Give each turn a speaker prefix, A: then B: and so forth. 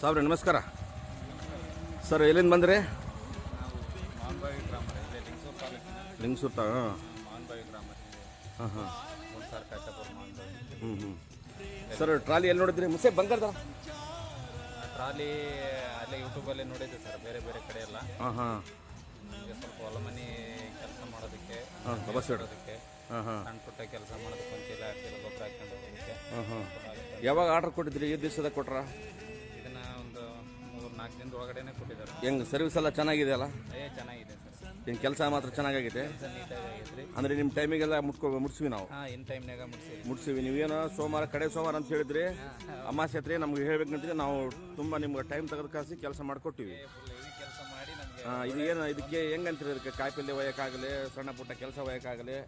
A: ಸಾವ್ರೆ ನಮಸ್ಕಾರ. ಸರ್ ಎಲ್ಲಿಂದ ಬಂದ್ರೆ?
B: ಮಾನ್ಬಾವಿ ಗ್ರಾಮ ಇದೆ ಲಿಂಗಸೂರು ತಾಲೂಕಿನ
A: ಲಿಂಗಸೂರ್ ತಾ
B: ಮಾನ್ಬಾವಿ ಗ್ರಾಮ
A: ಹಾಂ ಹಾಂ.
B: ಮುನ್ಸಾರ್ ಕಾಶಾಪುರ ಮಾನ್ಬಾವಿ
A: ಹ್ಞೂ ಹ್ಞೂ ಸರ್ ಟ್ರಾಲಿ ಎಲ್ಲಿ ನೋಡಿದ್ರಿ? ಮುಸೆ ಬಂಗಾರದ
B: ಟ್ರಾಲಿ ಅಲ್ಲೇ ಯೂಟ್ಯೂಬಲ್ಲೇ ನೋಡಿದ್ದೆ ಸರ್ ಬೇರೆ ಬೇರೆ ಕಡೆ ಎಲ್ಲ.
A: ಹಾಂ ಹಾಂ.
B: ಸ್ವಲ್ಪ ಹೊಲ ಮನೆ ಕೆಲಸ ಮಾಡೋದಕ್ಕೆ
A: ಹಾಂ ಬಸ್
B: ಇಡೋದಕ್ಕೆ
A: ಹಾಂ ಹಾಂ.
B: ಸಣ್ಣ ಪುಟ್ಟ ಕೆಲಸ ಮಾಡೋದಕ್ಕೆ ಒಂದು ಚೀಲ ಎರಡು ಚೀಲ ಗೊಬ್ಬರ ಹಾಕೊಂಡು ಹೋಗೋದಕ್ಕೆ
A: ಹಾಂ ಹಾಂ. ಯಾವಾಗ ಆರ್ಡರ್ ಕೊಟ್ಟಿದ್ರಿ? ಈ ದಿವಸದ ಕೊಟ್ರ?
B: ನಾಲ್ಕು ದಿನದ ಒಳಗಡೆನೆ ಕೊಟ್ಟಿದ್ದಾರೆ.
A: ಹೆಂಗೆ ಸರ್ವಿಸ್ ಎಲ್ಲ ಚೆನ್ನಾಗಿದೆ ಅಲ್ಲ
B: ಏ ಚೆನ್ನಾಗಿದೆ ಸರ್.
A: ಏನು ಕೆಲಸ ಮಾತ್ರ ಚೆನ್ನಾಗಾಗಿದೆ?
B: ಅಂದ್ರೆ ನೀಟಾಗಿ ಆಗೈತ್ರಿ
A: ಅಂದರೆ ನಿಮ್ಮ ಟೈಮಿಗೆಲ್ಲ ಮುಟ್ಕೊ ಮುಟ್ಸ್ವಿ ನಾವು.
B: ಹಾಂ ಇನ್ ಟೈಮ್ನಾಗ ಮುಗಿಸಿ
A: ಮುಟ್ಸಿವಿ ನೀವೇನೋ ಸೋಮವಾರ ಕಡೆ ಸೋಮವಾರ ಅಂತ ಹೇಳಿದ್ರಿ. ಅಮಾಸೆ ಹತ್ರ ನಮ್ಗೆ ಹೇಳ್ಬೇಕಂತಿದ್ರೆ ನಾವು ತುಂಬ ನಿಮ್ಗೆ ಟೈಮ್ ತೆಗೆದು ಕಾಸಿ ಕೆಲಸ ಮಾಡಿಕೊಟ್ಟಿವಿ.
B: ಫುಲ್ ಹೆವಿ ಕೆಲಸ ಮಾಡಿ ನಮಗೆ
A: ಇದು ಏನು ಇದಕ್ಕೆ ಹೆಂಗಂತೀರಿ ಇದಕ್ಕೆ? ಕಾಯಿಪಲ್ಯ ಒಯ್ಯಕ್ಕಾಗಲಿ ಸಣ್ಣ ಪುಟ್ಟ ಕೆಲಸ ಒಯ್ಯಕ್ಕಾಗಲಿ?